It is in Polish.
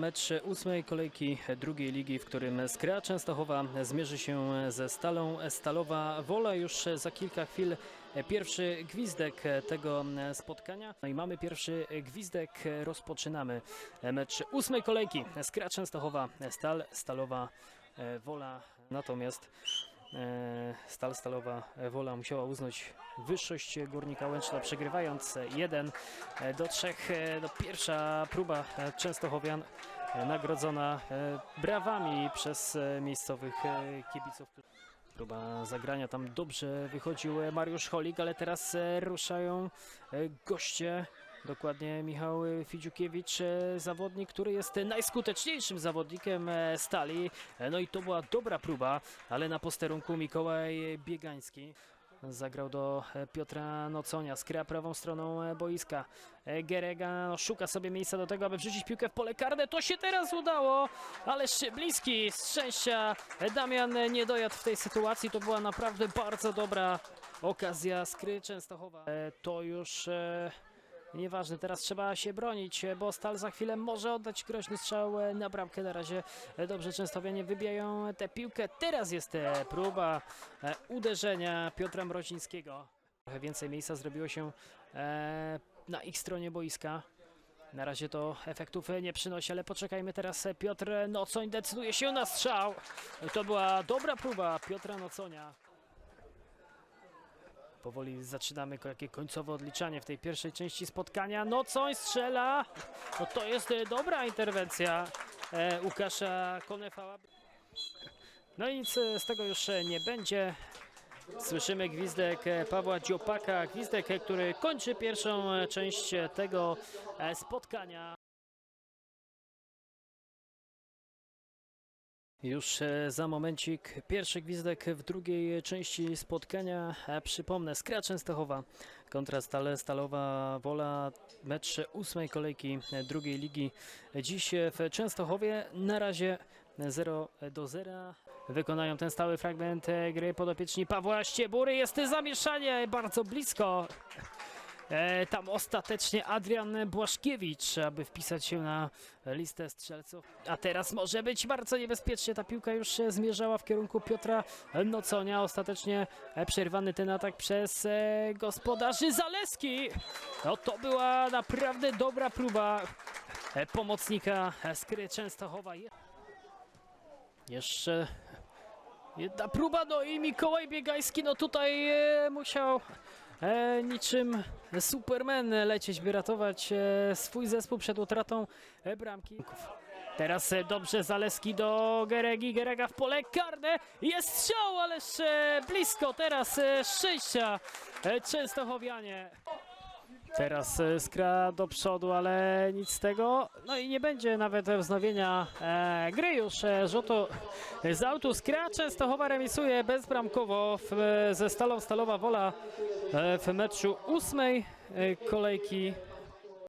Mecz ósmej kolejki drugiej ligi, w którym Skra Częstochowa zmierzy się ze Stalą Stalowa Wola. Już za kilka chwil pierwszy gwizdek tego spotkania. No i mamy pierwszy gwizdek, rozpoczynamy mecz ósmej kolejki. Skra Częstochowa, Stal Stalowa Wola. Natomiast e, Stal Stalowa Wola musiała uznać wyższość Górnika Łęczna, przegrywając 1 do 3. No, pierwsza próba Częstochowian e, nagrodzona e, brawami przez e, miejscowych e, kibiców. Próba zagrania tam dobrze wychodził e, Mariusz Holik, ale teraz e, ruszają e, goście. Dokładnie Michał Fidziukiewicz, e, zawodnik, który jest najskuteczniejszym zawodnikiem e, Stali. E, No i to była dobra próba, ale na posterunku Mikołaj Biegański. Zagrał do Piotra Noconia, skryła prawą stroną boiska. Gerega no, szuka sobie miejsca do tego, aby wrzucić piłkę w pole karne. To się teraz udało, ależ bliski z szczęścia. Damian nie dojadł w tej sytuacji. To była naprawdę bardzo dobra okazja skry Częstochowa. To już nieważne, teraz trzeba się bronić, bo Stal za chwilę może oddać groźny strzał e, na bramkę. Na razie e, dobrze Częstowianie wybijają tę piłkę. Teraz jest e, próba uderzenia Piotra Mrozińskiego. Trochę więcej miejsca zrobiło się na ich stronie boiska. Na razie to efektów nie przynosi, ale poczekajmy teraz. Piotr Nocoń decyduje się na strzał. To była dobra próba Piotra Noconia. Powoli zaczynamy takie końcowe odliczanie w tej pierwszej części spotkania. Nocoń strzela. No to jest e, dobra interwencja e, Łukasza Konefała. No i nic e, z tego już e, nie będzie. Słyszymy gwizdek Pawła Dziopaka, gwizdek, który kończy pierwszą część tego spotkania. Już e, za momencik pierwszy gwizdek w drugiej części spotkania. E, Przypomnę, Skra Częstochowa kontra Stale Stalowa Wola, mecz ósmej kolejki e, drugiej ligi. Dziś w Częstochowie na razie 0 do 0. Wykonają ten stały fragment gry podopieczni Pawła Ściebury. Jest zamieszanie bardzo blisko. E, tam ostatecznie Adrian Błaszkiewicz, aby wpisać się na listę strzelców. A teraz może być bardzo niebezpiecznie. Ta piłka już zmierzała w kierunku Piotra Noconia. Ostatecznie przerwany ten atak przez e, gospodarzy Zaleski. No to była naprawdę dobra próba e, pomocnika Skry Częstochowa. Je- Jeszcze jedna próba, no i Mikołaj Biegański, no tutaj musiał e, niczym Superman lecieć, by ratować e, swój zespół przed utratą e, bramki. Teraz e, dobrze Zaleski do Geregi, Gerega w pole karne, jest strzał, ależ e, blisko teraz e, e, Częstochowianie. Teraz e, skra do przodu, ale nic z tego. No i nie będzie nawet wznowienia e, gry już. E, rzutu z autu. Skra Częstochowa remisuje bezbramkowo w, ze Stalą Stalowa Wola e, w meczu ósmej e, kolejki